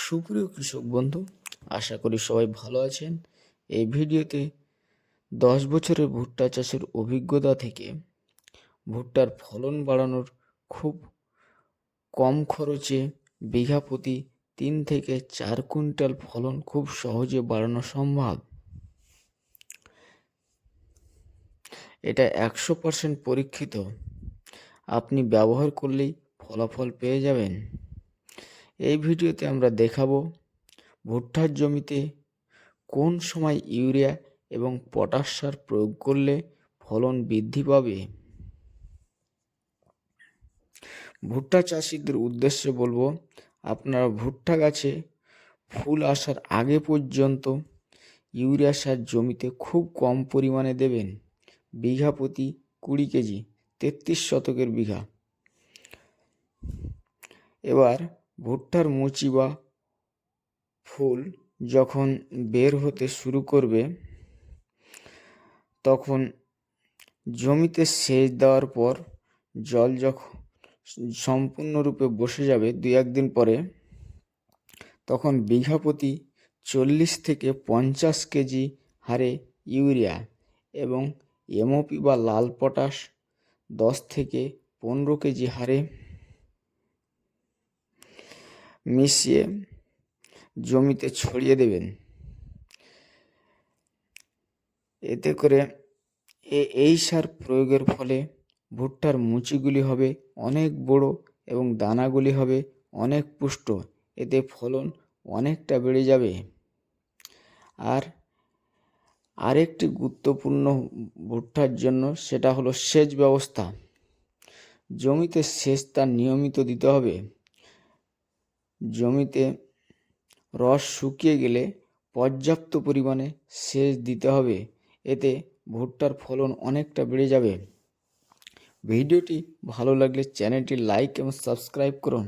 সুপ্রিয় কৃষক বন্ধু, আশা করি সবাই ভালো আছেন। এই ভিডিওতে দশ বছরের ভুট্টা চাষের অভিজ্ঞতা থেকে ভুট্টার ফলন বাড়ানোর খুব কম খরচে বিঘা প্রতি তিন থেকে চার কুইন্টাল ফলন খুব সহজে বাড়ানো সম্ভব। এটা একশো পরীক্ষিত। আপনি ব্যবহার করলেই ফলাফল পেয়ে যাবেন। এই ভিডিওতে আমরা দেখাবো ভুট্টার জমিতে কোন সময় ইউরিয়া এবং পটাশ সার প্রয়োগ করলে ফলন বৃদ্ধি পাবে? ভুট্টা চাষিদের উদ্দেশ্যে বলব, আপনারা ভুট্টা গাছে ফুল আসার আগে পর্যন্ত ইউরিয়া সার জমিতে খুব কম পরিমাণে দেবেন। বিঘা প্রতি কুড়ি কেজি, তেত্রিশ শতকের বিঘা। এবার ভুট্টার মুচি বা ফুল যখন বের হতে শুরু করবে, তখন জমিতে সেচ দেওয়ার পর জল যখন সম্পূর্ণরূপে বসে যাবে দু একদিন পরে, তখন বিঘা প্রতি চল্লিশ থেকে পঞ্চাশ কেজি হারে ইউরিয়া এবং এমওপি বা লাল পটাশ দশ থেকে পনেরো কেজি হারে মিশিয়ে জমিতে ছড়িয়ে দেবেন। এতে করে এই সার প্রয়োগের ফলে ভুট্টার মুচিগুলি হবে অনেক বড় এবং দানাগুলি হবে অনেক পুষ্ট। এতে ফলন অনেকটা বেড়ে যাবে। আর আরেকটি গুরুত্বপূর্ণ ভুট্টার জন্য সেটা হলো সেচ ব্যবস্থা। জমিতে সেচ তার নিয়মিত দিতে হবে। জমিতে রস শুকিয়ে গেলে পর্যাপ্ত পরিমাণে সেচ দিতে হবে। এতে ভুট্টার ফলন অনেকটা বেড়ে যাবে। ভিডিওটি ভালো লাগলে চ্যানেলটি লাইক এবং সাবস্ক্রাইব করুন।